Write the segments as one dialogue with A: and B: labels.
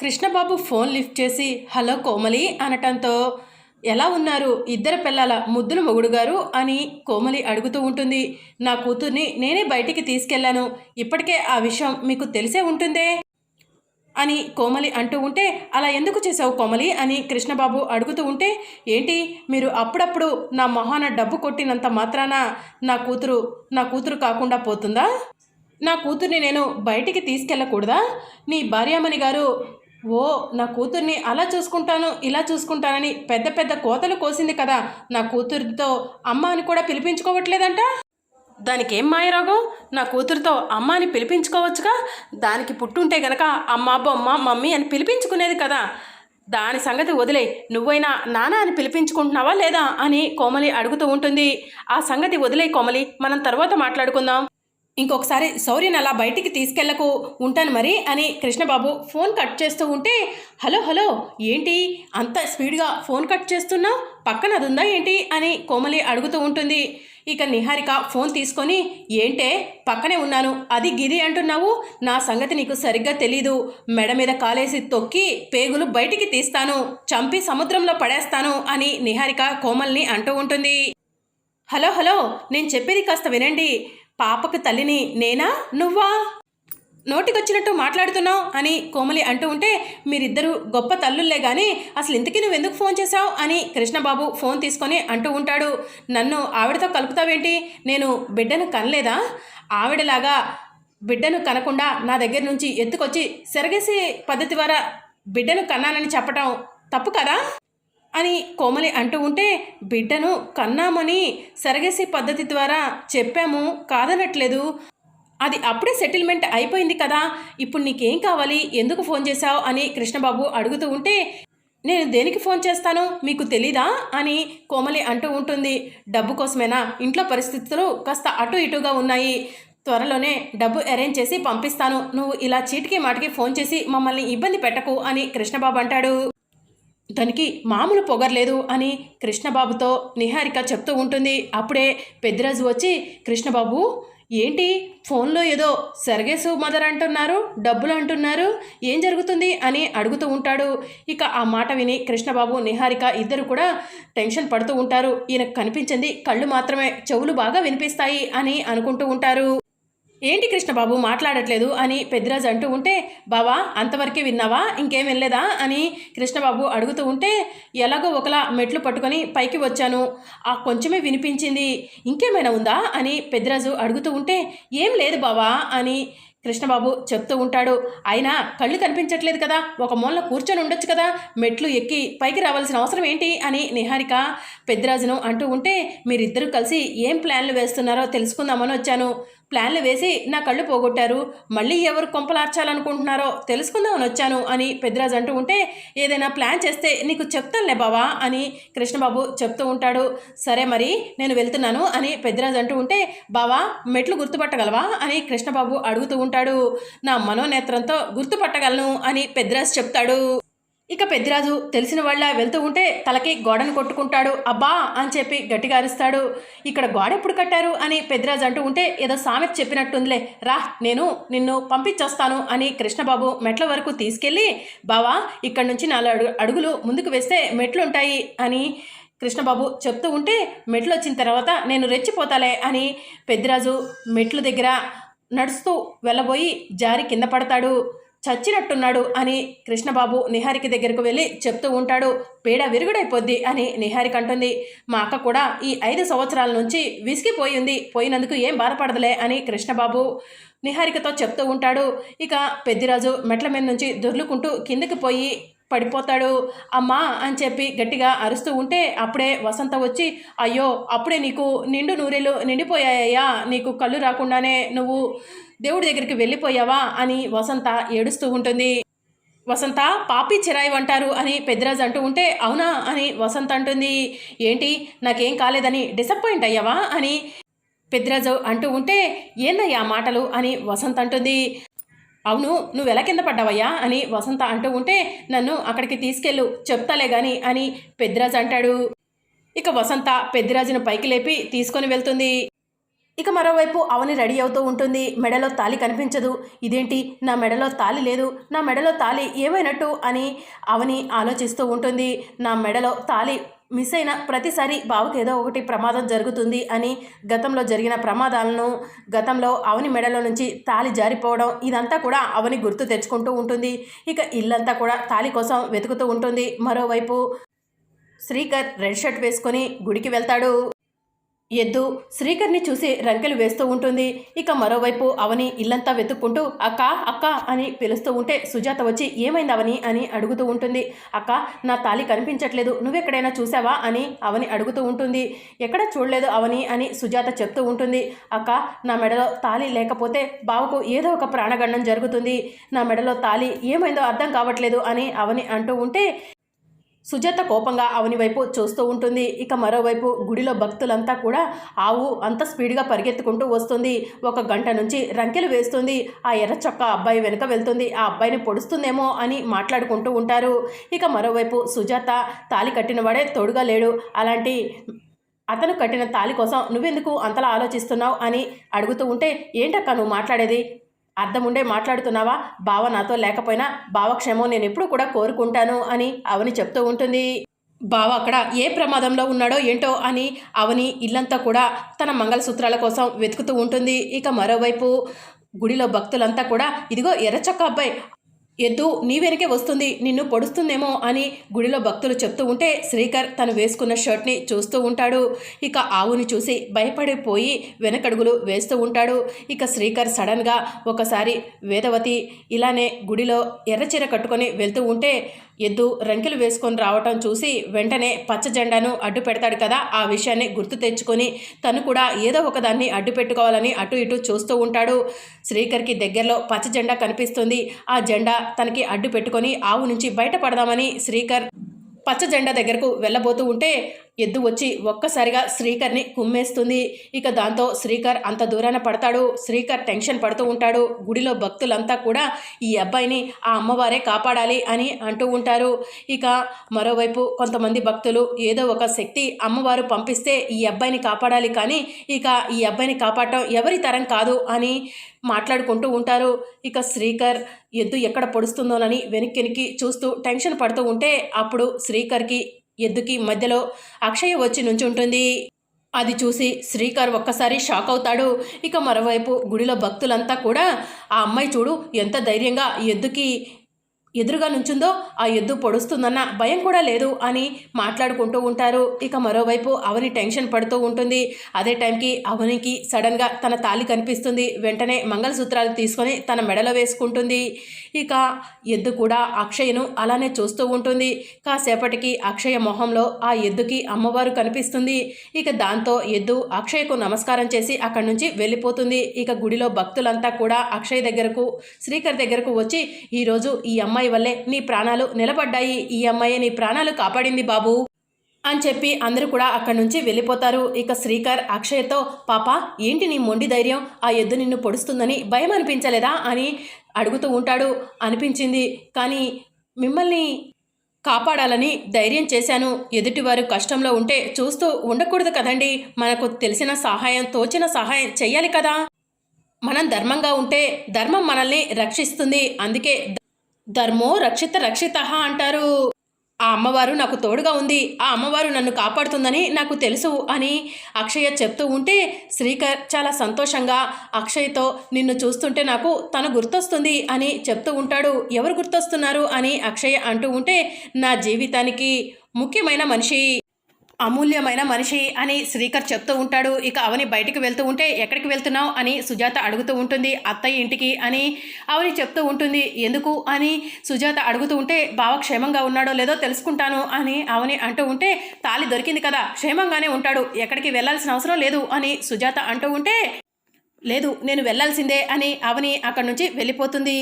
A: Krishnababu phone lift చేసి hello Komali అనటంతో ఎలా ఉన్నారు? ఇద్దరు పిల్లల ముద్దుల మొగుడు గారు అని కోమలి అడుగుతూ ఉంటుంది. నా కూతుర్ని నేనే బయటికి తీసుకెళ్ళాను ఇప్పటికే ఆ విషయం మీకు తెలిసే ఉంటుందే? అని కోమలి అంటూ ఉంటే అలా ఎందుకు చేసావు కోమలి? అని కృష్ణబాబు అడుగుతూ ఉంటే ఏంటి? మీరు అప్పుడప్పుడు నా మొహాన డబ్బు కొట్టినంత మాత్రాన నా కూతురు నా కూతురు కాకుండా పోతుందా? నా కూతుర్ని నేను బయటికి తీసుకెళ్ళకూడదా? నీ భార్యామణి గారు ఓ నా కూతుర్ని అలా చూసుకుంటాను ఇలా చూసుకుంటానని పెద్ద పెద్ద కోతలు కోసింది కదా. నా కూతురితో అమ్మ అని కూడా పిలిపించుకోవట్లేదంట? దానికి ఏం మాయరోగం? నా కూతురుతో అమ్మ అని పిలిపించుకోవచ్చుగా? దానికి పుట్టుంటే గనక అమ్మ బొమ్మ మమ్మీ అని పిలిపించుకునేది కదా. దాని సంగతి వదిలే నువ్వైనా నానా అని పిలిపించుకుంటున్నావా లేదా అని కోమలి అడుగుతూ ఉంటుంది. ఆ సంగతి వదిలే కోమలి మనం తర్వాత మాట్లాడుకుందాం. ఇంకొకసారి శౌర్యని అలా బయటికి తీసుకెళ్ళకు ఉంటాను మరి అని కృష్ణబాబు ఫోన్ కట్ చేస్తూ ఉంటే హలో హలో ఏంటి? అంత స్పీడ్గా ఫోన్ కట్ చేస్తున్నావు పక్కన అది ఉందా ఏంటి? అని కోమలి అడుగుతూ ఉంటుంది. ఇక నిహారిక ఫోన్ తీసుకొని ఏంటే? పక్కనే ఉన్నాను. అది గిది అంటున్నావు? నా సంగతి నీకు సరిగ్గా తెలీదు. మెడ మీద కాలేసి తొక్కి పేగులు బయటికి తీస్తాను. చంపి సముద్రంలో పడేస్తాను అని నిహారిక కోమల్ని అంటూ ఉంటుంది. హలో హలో నేను చెప్పేది కాస్త వినండి. పాపకు తల్లిని నేనా నువ్వా? నోటికొచ్చినట్టు మాట్లాడుతున్నావు అని కోమలి అంటూ ఉంటే మీరిద్దరూ గొప్ప తల్లుల్లే కానీ అసలు ఇంతకీ నువ్వు ఎందుకు ఫోన్ చేశావు అని కృష్ణబాబు ఫోన్ తీసుకొని అంటూ ఉంటాడు. నన్ను ఆవిడతో కలుపుతావేంటి? నేను బిడ్డను కనలేదా? ఆవిడలాగా బిడ్డను కనకుండా నా దగ్గర నుంచి ఎత్తుకొచ్చి సెరగేసే పద్ధతి ద్వారా బిడ్డను కన్నానని చెప్పటం తప్పు కదా? అని కోమలి అంటూ ఉంటే బిడ్డను కన్నామని సరగేసి పద్ధతి ద్వారా చెప్పాము కాదనట్లేదు. అది అప్పుడే సెటిల్మెంట్ అయిపోయింది కదా. ఇప్పుడు నీకేం కావాలి? ఎందుకు ఫోన్ చేశావు? అని కృష్ణబాబు అడుగుతూ ఉంటే నేను దేనికి ఫోన్ చేస్తాను? మీకు తెలీదా? అని కోమలి అంటూ ఉంటుంది. డబ్బు కోసమేనా? ఇంట్లో పరిస్థితులు కాస్త అటు ఇటుగా ఉన్నాయి. త్వరలోనే డబ్బు అరేంజ్ చేసి పంపిస్తాను. నువ్వు ఇలా చీటికి మాటికి ఫోన్ చేసి మమ్మల్ని ఇబ్బంది పెట్టకు అని కృష్ణబాబు అంటాడు. దానికి మామూలు పొగర్లేదు అని కృష్ణబాబుతో నిహారిక చెప్తూ ఉంటుంది. అప్పుడే పెద్దిరాజు వచ్చి కృష్ణబాబు ఏంటి? ఫోన్లో ఏదో సర్గేసు మదర్ అంటున్నారు డబ్బులు అంటున్నారు ఏం జరుగుతుంది? అని అడుగుతూ ఉంటాడు. ఇక ఆ మాట విని కృష్ణబాబు నిహారిక ఇద్దరు కూడా టెన్షన్ పడుతూ ఉంటారు. ఈయనకు కనిపించింది కళ్ళు మాత్రమే చెవులు బాగా వినిపిస్తాయి అని అనుకుంటూ ఉంటారు. ఏంటి కృష్ణబాబు మాట్లాడట్లేదు అని పెద్దిరాజు అంటూ ఉంటే బావా అంతవరకే విన్నావా? ఇంకేం వెళ్ళలేదా అని కృష్ణబాబు అడుగుతూ ఉంటే ఎలాగో ఒకలా మెట్లు పట్టుకొని పైకి వచ్చాను. ఆ కొంచెమే వినిపించింది. ఇంకేమైనా ఉందా? అని పెద్దిరాజు అడుగుతూ ఉంటే ఏం లేదు బావా అని కృష్ణబాబు చెప్తూ ఉంటాడు. అయినా కళ్ళు కనిపించట్లేదు కదా. ఒక మూల కూర్చొని ఉండొచ్చు కదా. మెట్లు ఎక్కి పైకి రావాల్సిన అవసరం ఏంటి? అని నిహారిక పెద్దిరాజును అంటూ ఉంటే మీరిద్దరూ కలిసి ఏం ప్లాన్లు వేస్తున్నారో తెలుసుకుందామని వచ్చాను. ప్లాన్లు వేసి నా కళ్ళు పోగొట్టారు. మళ్ళీ ఎవరు కొంపలార్చాలనుకుంటున్నారో తెలుసుకుందామని వచ్చాను అని పెద్దరాజు అంటూ ఉంటే ఏదైనా ప్లాన్ చేస్తే నీకు చెప్తానులే బావా అని కృష్ణబాబు చెప్తూ ఉంటాడు. సరే మరి నేను వెళ్తున్నాను అని పెద్దరాజు అంటూ ఉంటే బావా మెట్లు గుర్తుపట్టగలవా అని కృష్ణబాబు అడుగుతూ ఉంటాడు. నా మనోనేత్రంతో గుర్తుపట్టగలను అని పెద్దరాజు చెప్తాడు. ఇక పెద్దిరాజు తెలిసిన వాళ్ళ వెళ్తూ ఉంటే తలకి గోడను కొట్టుకుంటాడు. అబ్బా! అని చెప్పి గట్టిగా అరుస్తాడు. ఇక్కడ గోడ ఎప్పుడు కట్టారు? అని పెద్దిరాజు అంటూ ఉంటే ఏదో సామెత చెప్పినట్టుందిలే. రా నేను నిన్ను పంపించొస్తాను అని కృష్ణబాబు మెట్ల వరకు తీసుకెళ్ళి బావా ఇక్కడ నుంచి నాలుగు అడుగు అడుగులు ముందుకు వేస్తే మెట్లు ఉంటాయి అని కృష్ణబాబు చెప్తూ ఉంటే మెట్లు వచ్చిన తర్వాత నేను రెచ్చిపోతాలే అని పెద్దిరాజు మెట్లు దగ్గర నడుస్తూ వెళ్ళబోయి జారి కింద పడతాడు. చచ్చినట్టున్నాడు అని కృష్ణబాబు నిహారిక దగ్గరకు వెళ్ళి చెప్తూ ఉంటాడు. పేడ విరుగుడైపోద్ది అని నిహారిక అంటుంది. మా అక్క కూడా ఈ ఐదు సంవత్సరాల నుంచి విసిగిపోయింది. పోయినందుకు ఏం బాధపడదులే అని కృష్ణబాబు నిహారికతో చెప్తూ ఉంటాడు. ఇక పెద్దిరాజు మెట్ల మీద నుంచి దొర్లుకుంటూ కిందకి పోయి పడిపోతాడు. అమ్మా అని చెప్పి గట్టిగా అరుస్తూ ఉంటే అప్పుడే వసంత వచ్చి అయ్యో అప్పుడే నీకు నిండు నూరెలు నిండిపోయాయ్యా. నీకు కళ్ళు రాకుండానే నువ్వు దేవుడి దగ్గరికి వెళ్ళిపోయావా అని వసంత ఏడుస్తూ ఉంటుంది. వసంత పాపి చిరాయి అంటారు అని పెద్దరాజు అంటూ ఉంటే అవునా అని వసంత అంటుంది. ఏంటి నాకేం కాలేదని డిసప్పాయింట్ అయ్యావా? అని పెద్దరాజు అంటూ ఉంటే ఏందయ్యా మాటలు? అని వసంత అంటుంది. అవును నువ్వు ఎలా కింద పడ్డావయ్యా? అని వసంత అంటూ ఉంటే నన్ను అక్కడికి తీసుకెళ్ళు చెప్తాలే గాని అని పెద్దిరాజు అంటాడు. ఇక వసంత పెద్దిరాజును పైకి లేపి తీసుకొని వెళ్తుంది. ఇక మరోవైపు అవని రెడీ అవుతూ ఉంటుంది. మెడలో తాలి కనిపించదు. ఇదేంటి? నా మెడలో తాలి లేదు. నా మెడలో తాలి ఏమైనట్టు? అని అవని ఆలోచిస్తూ ఉంటుంది. నా మెడలో తాలి మిస్ అయిన ప్రతిసారి బావకు ఏదో ఒకటి ప్రమాదం జరుగుతుంది అని గతంలో జరిగిన ప్రమాదాలను గతంలో అవని మెడలో నుంచి తాలి జారిపోవడం ఇదంతా కూడా అవని గుర్తు తెచ్చుకుంటూ ఉంటుంది. ఇక ఇల్లంతా కూడా తాలి కోసం వెతుకుతూ ఉంటుంది. మరోవైపు శ్రీకర్ రెడ్ షర్ట్ వేసుకొని గుడికి వెళ్తాడు. ఎద్దు శ్రీకర్ని చూసి రంకెలు వేస్తూ ఉంటుంది. ఇక మరోవైపు అవని ఇల్లంతా వెతుక్కుంటూ అక్క అక్క అని పిలుస్తూ ఉంటే సుజాత వచ్చి ఏమైంది అవని? అని అడుగుతూ ఉంటుంది. అక్క నా తాలి కనిపించట్లేదు. నువ్వెక్కడైనా చూసావా? అని అవని అడుగుతూ ఉంటుంది. ఎక్కడ చూడలేదు అవని? అని సుజాత చెప్తూ ఉంటుంది. అక్క నా మెడలో తాలి లేకపోతే బావకు ఏదో ఒక ప్రాణగండం జరుగుతుంది. నా మెడలో తాలి ఏమైందో అర్థం కావట్లేదు అని అవని అంటూ ఉంటే సుజాత కోపంగా అవని వైపు చూస్తూ ఉంటుంది. ఇక మరోవైపు గుడిలో భక్తులంతా కూడా ఆవు అంత స్పీడ్గా పరిగెత్తుకుంటూ వస్తుంది. ఒక గంట నుంచి రంకెలు వేస్తుంది. ఆ ఎర్ర చొక్క అబ్బాయి వెనుక వెళ్తుంది. ఆ అబ్బాయిని పొడుస్తుందేమో అని మాట్లాడుకుంటూ ఉంటారు. ఇక మరోవైపు సుజాత తాలి కట్టిన వాడే తోడుగా లేడు. అలాంటి అతను కట్టిన తాలి కోసం నువ్వెందుకు అంతలా ఆలోచిస్తున్నావు అని అడుగుతూ ఉంటే ఏంటక్క నువ్వు మాట్లాడేది? అర్థం ఉండే మాట్లాడుతున్నావా? బావ నాతో లేకపోయినా బావక్షేమం నేను ఎప్పుడు కూడా కోరుకుంటాను అని అవని చెప్తూ ఉంటుంది. బావ అక్కడ ఏ ప్రమాదంలో ఉన్నాడో ఏంటో అని అవని ఇల్లంతా కూడా తన మంగళసూత్రాల కోసం వెతుకుతూ ఉంటుంది. ఇక మరోవైపు గుడిలో భక్తులంతా కూడా ఇదిగో ఎర్రచొక్క అబ్బాయి ఎద్దు నీ వెనకే వస్తుంది నిన్ను పొడుస్తుందేమో అని గుడిలో భక్తులు చెప్తూ ఉంటే శ్రీకర్ తను వేసుకున్న షర్ట్ని చూస్తూ ఉంటాడు. ఇక ఆవుని చూసి భయపడిపోయి వెనకడుగులు వేస్తూ ఉంటాడు. ఇక శ్రీకర్ సడన్గా ఒకసారి వేదవతి ఇలానే గుడిలో ఎర్రచీర కట్టుకొని వెళ్తూ ఉంటే ఎద్దు రంకెలు వేసుకొని రావటం చూసి వెంటనే పచ్చ జెండాను అడ్డు పెడతాడు కదా ఆ విషయాన్ని గుర్తు తెచ్చుకొని తను కూడా ఏదో ఒకదాన్ని అడ్డు పెట్టుకోవాలని అటు ఇటు చూస్తూ ఉంటాడు. శ్రీకర్కి దగ్గరలో పచ్చ జెండా కనిపిస్తుంది. ఆ జెండా తనకి అడ్డు పెట్టుకొని ఆవు నుంచి బయటపడదామని శ్రీకర్ పచ్చ జెండా దగ్గరకు వెళ్ళబోతూ ఉంటే ఎద్దు వచ్చి ఒక్కసారిగా శ్రీకర్ని కుమ్మేస్తుంది. ఇక దాంతో శ్రీకర్ అంత దూరాన పడతాడు. శ్రీకర్ టెన్షన్ పడుతూ ఉంటాడు. గుడిలో భక్తులంతా కూడా ఈ అబ్బాయిని ఆ అమ్మవారే కాపాడాలి అని అంటూ ఉంటారు. ఇక మరోవైపు కొంతమంది భక్తులు ఏదో ఒక శక్తి అమ్మవారు పంపిస్తే ఈ అబ్బాయిని కాపాడాలి కానీ ఇక ఈ అబ్బాయిని కాపాడటం ఎవరి తరం కాదు అని మాట్లాడుకుంటూ ఉంటారు. ఇక శ్రీకర్ ఎద్దు ఎక్కడ పొడుస్తుందోనని వెనక్కి చూస్తూ టెన్షన్ పడుతూ ఉంటే అప్పుడు శ్రీకర్కి ఎద్దుకి మధ్యలో అక్షయ వచ్చి నుంచుంటుంది. అది చూసి శ్రీకర్ ఒక్కసారి షాక్ అవుతాడు. ఇక మరోవైపు గుడిలో భక్తులంతా కూడా ఆ అమ్మాయి చూడు ఎంత ధైర్యంగా ఎద్దుకి ఎదురుగా నుంచుందో ఆ ఎద్దు పొడుస్తుందన్న భయం కూడా లేదు అని మాట్లాడుకుంటూ ఉంటారు. ఇక మరోవైపు అవని టెన్షన్ పడుతూ ఉంటుంది. అదే టైంకి అవనికి సడన్గా తన తాలి కనిపిస్తుంది. వెంటనే మంగళసూత్రాలు తీసుకొని తన మెడలో వేసుకుంటుంది. ఇక ఎద్దు కూడా అక్షయ్ను అలానే చూస్తూ ఉంటుంది. కాసేపటికి అక్షయ మొహంలో ఆ ఎద్దుకి అమ్మవారు కనిపిస్తుంది. ఇక దాంతో ఎద్దు అక్షయ్కు నమస్కారం చేసి అక్కడి నుంచి వెళ్ళిపోతుంది. ఇక గుడిలో భక్తులంతా కూడా అక్షయ్ దగ్గరకు శ్రీకర్ దగ్గరకు వచ్చి ఈరోజు ఈ అమ్మాయి వల్లే నీ ప్రాణాలు నిలబడ్డాయి. ఈ అమ్మాయి నీ ప్రాణాలు కాపాడింది బాబు. అని చెప్పి అందరూ కూడా అక్కడి నుంచి వెళ్ళిపోతారు. ఇక శ్రీకర్ అక్షయ్తో పాప ఏంటి నీ మొండి ధైర్యం? ఆ ఎద్దు నిన్ను పొడుస్తుందని భయం అనిపించలేదా? అని అడుగుతూ ఉంటాడు. అనిపించింది. కానీ మిమ్మల్ని కాపాడాలని ధైర్యం చేశాను. ఎదుటివారు కష్టంలో ఉంటే చూస్తూ ఉండకూడదు కదండి. మనకు తెలిసిన సహాయం తోచిన సహాయం చెయ్యాలి కదా. మనం ధర్మంగా ఉంటే ధర్మం మనల్ని రక్షిస్తుంది. అందుకే ధర్మో రక్షిత రక్షిత అంటారు. ఆ అమ్మవారు నాకు తోడుగా ఉంది. ఆ అమ్మవారు నన్ను కాపాడుతుందని నాకు తెలుసు అని అక్షయ చెప్తూ ఉంటే శ్రీకర్ చాలా సంతోషంగా అక్షయ్తో నిన్ను చూస్తుంటే నాకు తను గుర్తొస్తుంది అని చెప్తూ ఉంటాడు. ఎవరు గుర్తొస్తున్నారు అని అక్షయ అంటూ ఉంటే నా జీవితానికి ముఖ్యమైన మనిషి. అమూల్యమైన మనిషి అని శ్రీకర్ చెప్తూ ఉంటాడు. ఇక అవని బయటికి వెళ్తూ ఉంటే ఎక్కడికి వెళ్తున్నావు? అని సుజాత అడుగుతూ ఉంటుంది. అత్తయ్య ఇంటికి అని అవని చెప్తూ ఉంటుంది. ఎందుకు? అని సుజాత అడుగుతూ ఉంటే బావ క్షేమంగా ఉన్నాడో లేదో తెలుసుకుంటాను అని అవని అంటూ ఉంటే తాలి దొరికింది కదా క్షేమంగానే ఉంటాడు. ఎక్కడికి వెళ్ళాల్సిన అవసరం లేదు అని సుజాత అంటూ ఉంటే లేదు నేను వెళ్ళాల్సిందే అని అవని అక్కడి నుంచి వెళ్ళిపోతుంది.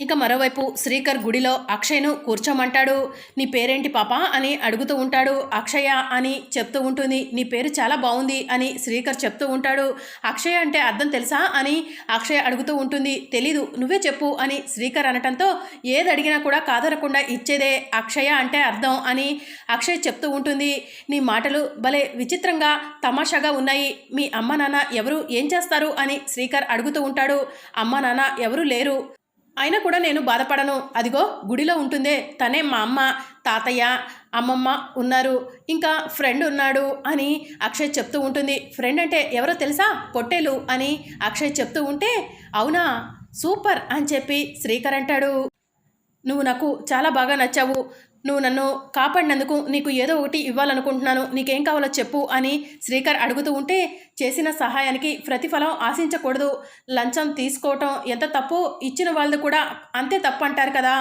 A: ఇక మరోవైపు శ్రీకర్ గుడిలో అక్షయ్ను కూర్చోమంటాడు. నీ పేరేంటి పాప? అని అడుగుతూ ఉంటాడు. అక్షయ అని చెప్తూ ఉంటుంది. నీ పేరు చాలా బాగుంది అని శ్రీకర్ చెప్తూ ఉంటాడు. అక్షయ అంటే అర్థం తెలుసా? అని అక్షయ అడుగుతూ ఉంటుంది. తెలీదు నువ్వే చెప్పు అని శ్రీకర్ అనటంతో ఏది అడిగినా కూడా కాదరకుండా ఇచ్చేదే అక్షయ అంటే అర్థం అని అక్షయ్ చెప్తూ ఉంటుంది. నీ మాటలు భలే విచిత్రంగా తమాషాగా ఉన్నాయి. మీ అమ్మ నాన్న ఎవరు? ఏం చేస్తారు? అని శ్రీకర్ అడుగుతూ ఉంటాడు. అమ్మ నాన్న ఎవరు లేరు. అయినా కూడా నేను బాధపడను. అదిగో గుడిలో ఉంటుందే. తనే మా అమ్మ తాతయ్య అమ్మమ్మ ఉన్నారు. ఇంకా ఫ్రెండ్ ఉన్నాడు అని అక్షయ్ చెప్తూ ఉంటుంది. ఫ్రెండ్ అంటే ఎవరో తెలుసా? పొట్టేలు అని అక్షయ్ చెప్తూ ఉంటే అవునా? సూపర్ అని చెప్పి శ్రీకర్ అంటాడు. నువ్వు నాకు చాలా బాగా నచ్చావు. నువ్వు నన్ను కాపాడినందుకు నీకు ఏదో ఒకటి ఇవ్వాలనుకుంటున్నాను. నీకేం కావాలో చెప్పు అని శ్రీకర్ అడుగుతూ ఉంటే చేసిన సహాయానికి ప్రతిఫలం ఆశించకూడదు. లంచం తీసుకోవటం ఎంత తప్పు? ఇచ్చిన వాళ్ళు కూడా అంతే తప్పు అంటారు కదా.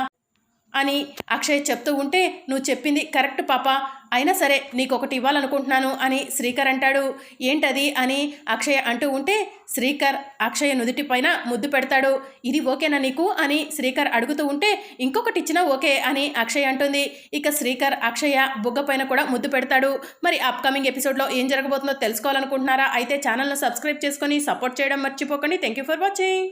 A: అని అక్షయ్ చెప్తూ ఉంటే నువ్వు చెప్పింది కరెక్ట్ పాప. అయినా సరే నీకు ఒకటి ఇవ్వాలనుకుంటున్నాను అని శ్రీకర్ అంటాడు. ఏంటది? అని అక్షయ్ అంటూ ఉంటే శ్రీకర్ అక్షయ్ నుదుటి పైన ముద్దు పెడతాడు. ఇది ఓకేనా నీకు? అని శ్రీకర్ అడుగుతూ ఉంటే ఇంకొకటి ఇచ్చినా ఓకే అని అక్షయ్ అంటుంది. ఇక శ్రీకర్ అక్షయ బుగ్గ పైన కూడా ముద్దు పెడతాడు. మరి అప్కమింగ్ ఎపిసోడ్లో ఏం జరగబోతుందో తెలుసుకోవాలనుకుంటున్నారా? అయితే ఛానల్ను సబ్స్క్రైబ్ చేసుకొని సపోర్ట్ చేయడం మర్చిపోకండి. Thank you for watching.